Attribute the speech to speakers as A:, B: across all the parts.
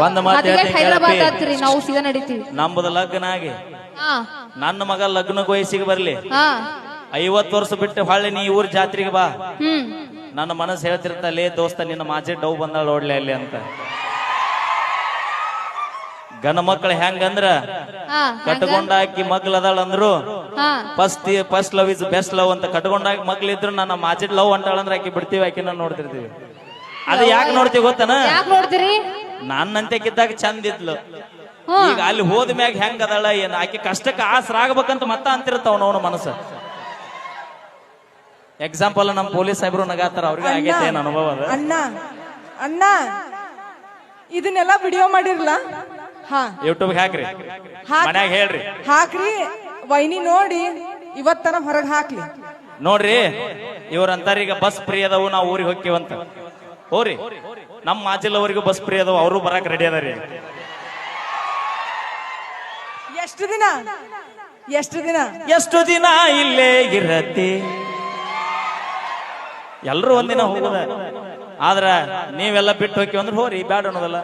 A: ಒಂದ್ ಮಾತು
B: ಅದಕ್ಕೆ ಹೈದರಾಬಾದ್ ನಾವು ಸೀದಾ ನಡೀತೀವಿ.
A: ನಮ್ಮದು ಲಗ್ನ ಆಗಿ
B: ಹಾ.
A: ನನ್ನ ಮಗ ಲಗ್ನ ವಯಸ್ಸಿಗೆ ಬರ್ಲಿ.
B: ಹಾ.
A: ಐವತ್ತು ವರ್ಷ ಬಿಟ್ಟು ಹೊಳ್ಳಿ ನೀ ಊರ್ ಜಾತ್ರೆಗೆ ಬಾ.
B: ಹ್ಮ್.
A: ನನ್ನ ಮನಸ್ಸು ಹೇಳ್ತಿರ್ತಲ್ಲೇ ದೋಸ್ತ ನಿನ್ನ ಮಾಜಿ ಡೌ ಬಂದಾಳ ಓಡ್ಲಿ ಅಲ್ಲಿ ಅಂತ. ಗಣ ಮಕ್ಕಳು ಹೆಂಗಂದ್ರ?
B: ಹಾ.
A: ಕಟ್ಕೊಂಡಾಕಿ ಅದಾಳ ಅಂದ್ರು.
B: ಹಾ.
A: First first love is best love ಅಂತ ಕಟ್ಕೊಂಡಾಗ ಮಗ್ಲಿದ್ರು ನನ್ನ ಮಾಜಿ ಲವ್ ಅಂತಾಳ ಅಂದ್ರೆ ಆಕಿ ಬಿಡ್ತೀವಿ ಆಕಿನ ನೋಡ್ತಿರ್ತೀವಿ. ಅದು ಯಾಕೆ ನೋಡ್ತೀವಿ ಗೊತ್ತನ?
B: ಯಾಕೆ ನೋಡ್ತೀರಿ?
A: ನನ್ನಂತೆ ಕಿದ್ದಾಗ ಚಂದ ಇದ್ಲು. ಈಗ ಅಲ್ಲಿ ಹೋದ ಮ್ಯಾಗ ಹೆಂಗ ಅದಳ ಏನ್? ಆಕೆ ಕಷ್ಟಕ್ಕೆ ಆಸರಾಗ್ಬೇಕಂತ ಮತ್ತ ಅಂತಿರ್ತಾವ ನೋಡು ಮನಸ್ಸು. ಎಕ್ಸಾಂಪಲ್ ನಮ್ ಪೊಲೀಸ್ ಸಾಹೇಬ್ರು ನಗಾತಾರ ಅವ್ರಿಗೆ ಆಗೈತೆ ಏನ್ ಅನುಭವ ಅದ?
C: ಅಣ್ಣ ಅಣ್ಣ ಇದನ್ನೆಲ್ಲ ವಿಡಿಯೋ ಮಾಡಿರ್ಲ? ಹಾ.
A: ಯೂಟ್ಯೂಬ್ ಹಾಕ್ರಿ.
C: ಹಾಕ್-
A: ಮನ್ಯಾಗ ಹೇಳ್ರಿ.
C: ಹಾಕ್ರಿ ವೈನಿ ನೋಡಿ ಇವತ್ತನ ಹೊರಗೆ ಹಾಕ್ಲಿ.
A: ನೋಡ್ರಿ ಇವ್ರಂತಾರೀಗ ಬಸ್ ಫ್ರೀ ಅದಾವು ನಾವು ಊರಿಗೆ ಹೋಗ್ತೀವಂತ ಹೋರಿ. ನಮ್ಮ ಮಾಜಿಲ್ಲವರಿಗೂ ಬಸ್ ಫ್ರೀ ಅದಾವ ಅವರು ಬರಕ್ ರೆಡಿ ಅದಾರಿ.
C: ಎಷ್ಟು ದಿನ? ಎಷ್ಟು ದಿನ?
A: ಎಷ್ಟು ದಿನ ಇಲ್ಲೇ ಇರತ್ತೆ? ಎಲ್ಲರೂ ಒಂದಿನ ಹೋಗುದ. ಆದ್ರ ನೀವೆಲ್ಲ ಬಿಟ್ಟು ಹೋಗಿ ಅಂದ್ರೆ ಹೋರಿ ಬ್ಯಾಡ ಅನ್ನೋದಲ್ಲ.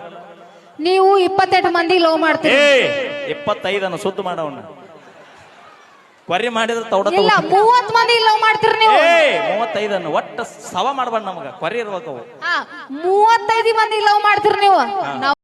B: ನೀವು ಇಪ್ಪತ್ತೆಂಟು ಮಂದಿ ಲವ್ ಮಾಡ್ತೀರಿ.
A: ಇಪ್ಪತ್ತೈದನ್ನು ಸುದ್ದು ಸುದ್ದ ಮಾಡವನ್ನ ಕೊರಿ ಮಾಡಿದ್ರೆ ತೌಡ
B: ಇಲ್ಲ ಮೂವತ್ ಮಂದಿ ಲವ್ ಮಾಡ್ತೀರಿ ನೀವು.
A: ಏ ಮೂವತ್ತೈದನ್ನು ಒಟ್ಟ ಸವ ಮಾಡ್ಬಾರ್ದು ನಮಗ. ಕೊರಿ ಇರ್ಬೇಕು ಅವು.
B: ಹಾ ಮೂವತ್ತೈದು ಮಂದಿ ಲವ್ ಮಾಡ್ತೀರಿ ನೀವು. ನಾವ್